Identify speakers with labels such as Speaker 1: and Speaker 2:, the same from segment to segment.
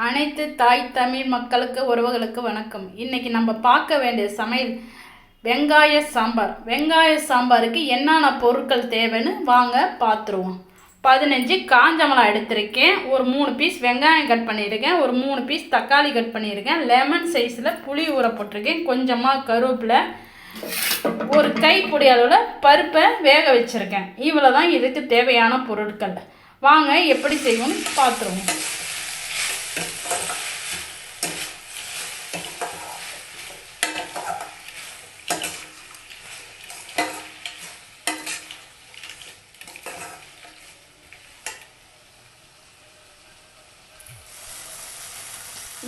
Speaker 1: அனைத்து தாய் தமிழ் மக்களுக்கு உறவுகளுக்கு வணக்கம். இன்றைக்கி நம்ம பார்க்க வேண்டிய சமையல் வெங்காய சாம்பார். வெங்காய சாம்பாருக்கு என்னென்ன பொருட்கள் தேவைன்னு வாங்க பார்த்துருவோம். பதினஞ்சு காஞ்ச மிளகா எடுத்திருக்கேன். ஒரு மூணு பீஸ் வெங்காயம் கட் பண்ணியிருக்கேன். ஒரு மூணு பீஸ் தக்காளி கட் பண்ணியிருக்கேன். லெமன் சைஸில் புளி ஊற போட்டிருக்கேன். கொஞ்சமாக கருவேப்பில் ஒரு கைப்பொடி அளவில் பருப்பை வேக வச்சுருக்கேன். இவ்வளோ தான் இதுக்கு தேவையான பொருட்கள். வாங்க எப்படி செய்வோம்னு பார்த்துருவோம்.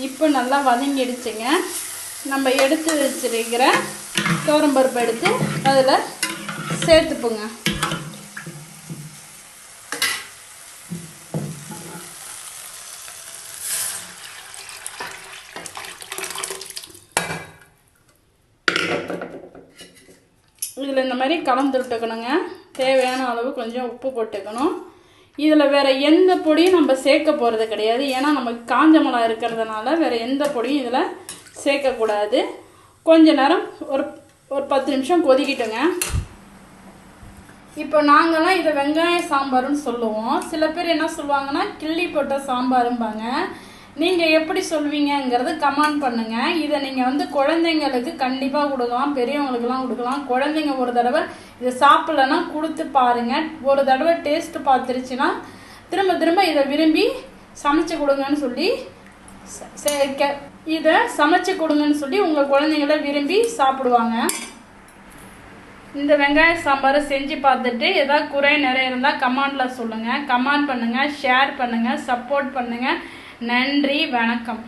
Speaker 1: இப்போ நல்லா வதங்கிடுச்சுங்க. நம்ம எடுத்து வச்சிருக்கிற பருப்பு எடுத்து அதில் சேர்த்துப்போங்க. இதில் இந்த மாதிரி கலந்து விட்டுக்கணுங்க. தேவையான அளவு கொஞ்சம் உப்பு போட்டுக்கணும். இதில் வேறு எந்த பொடியும் நம்ம சேர்க்க போகிறது கிடையாது. ஏன்னா நமக்கு காஞ்ச மிளகா இருக்கிறதுனால வேறு எந்த பொடியும் இதில் சேர்க்கக்கூடாது கொஞ்ச நேரம் ஒரு ஒரு பத்து நிமிஷம் கொதிக்கிட்டுங்க. இப்போ நாங்கள்லாம் இதை வெங்காய சாம்பார்னு சொல்லுவோம். சில பேர் என்ன சொல்லுவாங்கன்னா கிள்ளி போட்ட சாம்பாரும்பாங்க. நீங்கள் எப்படி சொல்வீங்கங்கிறது கமெண்ட் பண்ணுங்கள் இதை நீங்கள் வந்து குழந்தைங்களுக்கு கண்டிப்பாக கொடுக்கலாம் பெரியவங்களுக்குலாம் கொடுக்கலாம். குழந்தைங்க ஒரு தடவை இதை சாப்பிட்லன்னா கொடுத்து பாருங்கள் ஒரு தடவை டேஸ்ட் பார்த்துருச்சுன்னா திரும்ப திரும்ப இதை விரும்பி சமைச்சு கொடுங்கன்னு சொல்லி ச- சே- இதை சமைச்சு கொடுங்கன்னு சொல்லி உங்கள் குழந்தைங்கள விரும்பி சாப்பிடுவாங்க. இந்த வெங்காய சாம்பாரை செஞ்சு பார்த்துட்டு ஏதாவது குறை நிறைய இருந்தால் கமெண்டில் சொல்லுங்கள் கமெண்ட் பண்ணுங்கள் ஷேர் பண்ணுங்கள் சப்போர்ட் பண்ணுங்கள் நன்றி வணக்கம்.